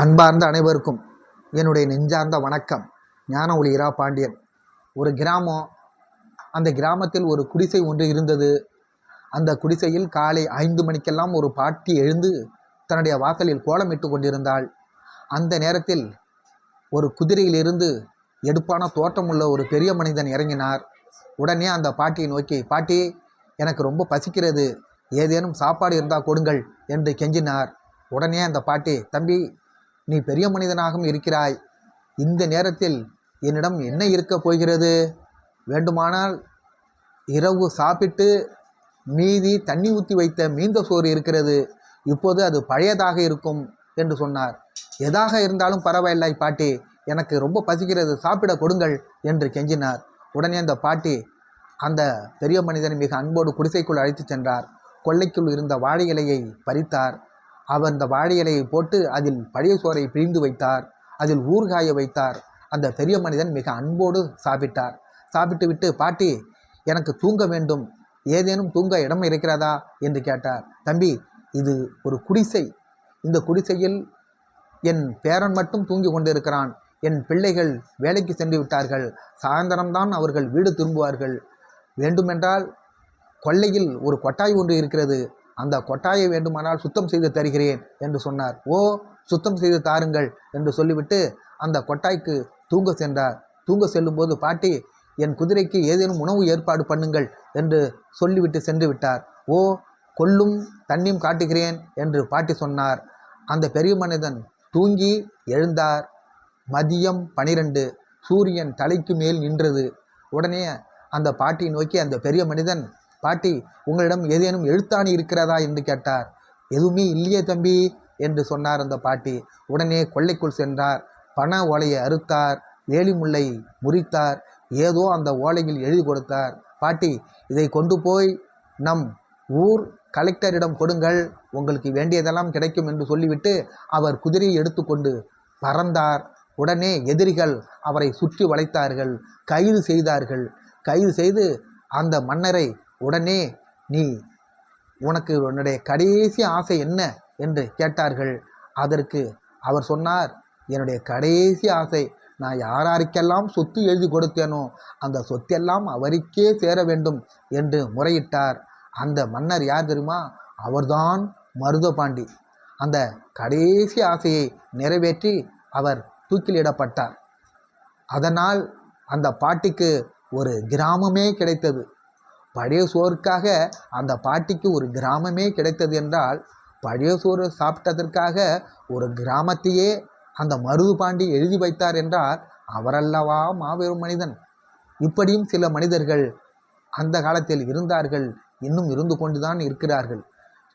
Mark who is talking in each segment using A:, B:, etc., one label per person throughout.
A: அன்பார்ந்த அனைவருக்கும் என்னுடைய நெஞ்சார்ந்த வணக்கம். ஞான ஒளி இரா பாண்டியன் ஒரு கிராமம் அந்த கிராமத்தில் ஒரு குடிசை ஒன்று இருந்தது. அந்த குடிசையில் காலை ஐந்து மணிக்கெல்லாம் ஒரு பாட்டி எழுந்து தன்னுடைய வாசலில் கோலமிட்டு கொண்டிருந்தாள். அந்த நேரத்தில் ஒரு குதிரையிலிருந்து எடுப்பான தோற்றமுள்ள ஒரு பெரிய மனிதன் இறங்கினார். உடனே அந்த பாட்டியை நோக்கி பாட்டி எனக்கு ரொம்ப பசிக்கிறது. ஏதேனும் சாப்பாடு இருந்தால் கொடுங்கள் என்று கெஞ்சினார். உடனே அந்த பாட்டி தம்பி நீ பெரிய மனிதனாகவும் இருக்கிறாய். இந்த நேரத்தில் என்னிடம் என்ன இருக்கப் போகிறது? வேண்டுமானால் இரவு சாப்பிட்டு மீதி தண்ணி ஊற்றி வைத்த மீந்த சோறு இருக்கிறது. இப்போது அது பழையதாக இருக்கும் என்று சொன்னார். எதாக இருந்தாலும் பரவாயில்லை பாட்டி எனக்கு ரொம்ப பசிக்கிறது சாப்பிட கொடுங்கள் என்று கெஞ்சினார். உடனே அந்த பாட்டி அந்த பெரிய மனிதனை மிக அன்போடு குடிசைக்குள் அழைத்து சென்றார். கொல்லைக்குள் இருந்த வாழை இலையை பறித்தார். அவர் அந்த வாழை இலையை போட்டு அதில் பழைய சோறை பிழிந்து வைத்தார். அதில் ஊறுகாய வைத்தார். அந்த பெரிய மனிதன் மிக அன்போடு சாப்பிட்டார். சாப்பிட்டு விட்டு பாட்டி எனக்கு தூங்க வேண்டும். ஏதேனும் தூங்க இடம் இருக்கிறதா? என்று கேட்டார். தம்பி இது ஒரு குடிசை. இந்த குடிசையில் என் பேரன் மட்டும் தூங்கி கொண்டிருக்கிறான். என் பிள்ளைகள் வேலைக்கு சென்று விட்டார்கள். சாயந்தரம்தான் அவர்கள் வீடு திரும்புவார்கள். வேண்டுமென்றால் கொல்லையில் ஒரு கொட்டாய் ஒன்று இருக்கிறது. அந்த கொட்டாயை வேண்டுமானால் சுத்தம் செய்து தருகிறேன் என்று சொன்னார். ஓ சுத்தம் செய்து தாருங்கள் என்று சொல்லிவிட்டு அந்த கொட்டாய்க்கு தூங்க சென்றார். தூங்க செல்லும்போது பாட்டி என் குதிரைக்கு ஏதேனும் உணவு ஏற்பாடு பண்ணுங்கள் என்று சொல்லிவிட்டு சென்று விட்டார். ஓ கொல்லும் தண்ணியும் காட்டுகிறேன் என்று பாட்டி சொன்னார். அந்த பெரிய மனிதன் தூங்கி எழுந்தார். மதியம் பனிரெண்டு. சூரியன் தலைக்கு மேல் நின்றது. உடனே அந்த பாட்டியை நோக்கி அந்த பெரிய மனிதன் பாட்டி உங்களிடம் ஏதேனும் எழுத்தாணி இருக்கிறதா? என்று கேட்டார். எதுவுமே இல்லையே தம்பி என்று சொன்னார் அந்த பாட்டி. உடனே கொல்லைக்குள் சென்றார். பண ஓலையை அறுத்தார். வேலி முல்லை முறித்தார். ஏதோ அந்த ஓலையில் எழுதி கொடுத்தார். பாட்டி இதை கொண்டு போய் நம் ஊர் கலெக்டரிடம் கொடுங்கள். உங்களுக்கு வேண்டியதெல்லாம் கிடைக்கும் என்று சொல்லிவிட்டு அவர் குதிரையை எடுத்துக்கொண்டு பறந்தார். உடனே எதிரிகள் அவரை சுற்றி வளைத்தார்கள். கைது செய்தார்கள். கைது செய்து அந்த மன்னரை உடனே நீ உனக்கு உன்னுடைய கடைசி ஆசை என்ன? என்று கேட்டார்கள். அதற்கு அவர் சொன்னார் என்னுடைய கடைசி ஆசை நான் யாராருக்கெல்லாம் சொத்து எழுதி கொடுத்தேனோ அந்த சொத்தெல்லாம் அவருக்கே சேர வேண்டும் என்று முறையிட்டார். அந்த மன்னர் யார் தெரியுமா? அவர்தான் மருதபாண்டி. அந்த கடைசி ஆசையை நிறைவேற்றி அவர் தூக்கிலிடப்பட்டார். அதனால் அந்த பாட்டிக்கு ஒரு கிராமமே கிடைத்தது. பழைய சோறுக்காக அந்த பாட்டிக்கு ஒரு கிராமமே கிடைத்தது என்றால் பழைய சோறு சாப்பிட்டதற்காக ஒரு கிராமத்தையே அந்த மருது பாண்டி எழுதி வைத்தார் என்றால் அவரல்லவா மாபெரும் மனிதன்? இப்படியும் சில மனிதர்கள் அந்த காலத்தில் இருந்தார்கள் இன்னும் இருந்து கொண்டுதான் இருக்கிறார்கள்.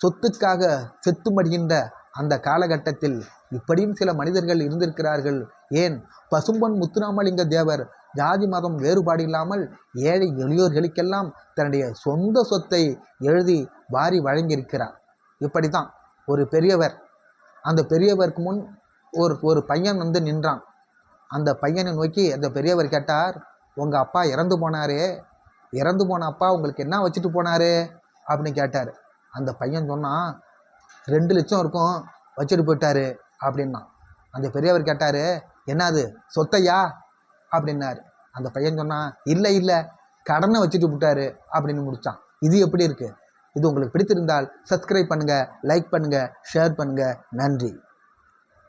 A: சொத்துக்காக செத்து மடிகின்ற அந்த காலகட்டத்தில் இப்படியும் சில மனிதர்கள் இருந்திருக்கிறார்கள். ஏன்? பசும்பொன் முத்துராமலிங்க தேவர் ஜாதி மதம் வேறுபாடு இல்லாமல் ஏழை எளியோர்களுக்கெல்லாம் தன்னுடைய சொந்த சொத்தை எழுதி வாரி வழங்கியிருக்கிறார். இப்படி தான் ஒரு பெரியவர் அந்த பெரியவருக்கு முன் ஒரு ஒரு பையன் வந்து நின்றான். அந்த பையனை நோக்கி அந்த பெரியவர் கேட்டார் உங்கள் அப்பா இறந்து போனாரே இறந்து போன அப்பா உங்களுக்கு என்ன வச்சுட்டு போனாரு? அப்படின்னு கேட்டார். அந்த பையன் சொன்னான் ரெண்டு லட்சம் இருக்கும் வச்சுட்டு போயிட்டாரு. அப்படின்னா அந்த பெரியவர் கேட்டார் என்னது சொத்தையா? அப்படின்னாரு. அந்த பையன் சொன்னான் இல்லை இல்லை கடனை வச்சுட்டு விட்டாரு அப்படின்னு முடித்தான் இது எப்படி இருக்குது இது உங்களுக்கு பிடித்திருந்தால் சப்ஸ்கிரைப் பண்ணுங்கள் லைக் பண்ணுங்கள் ஷேர் பண்ணுங்கள் நன்றி.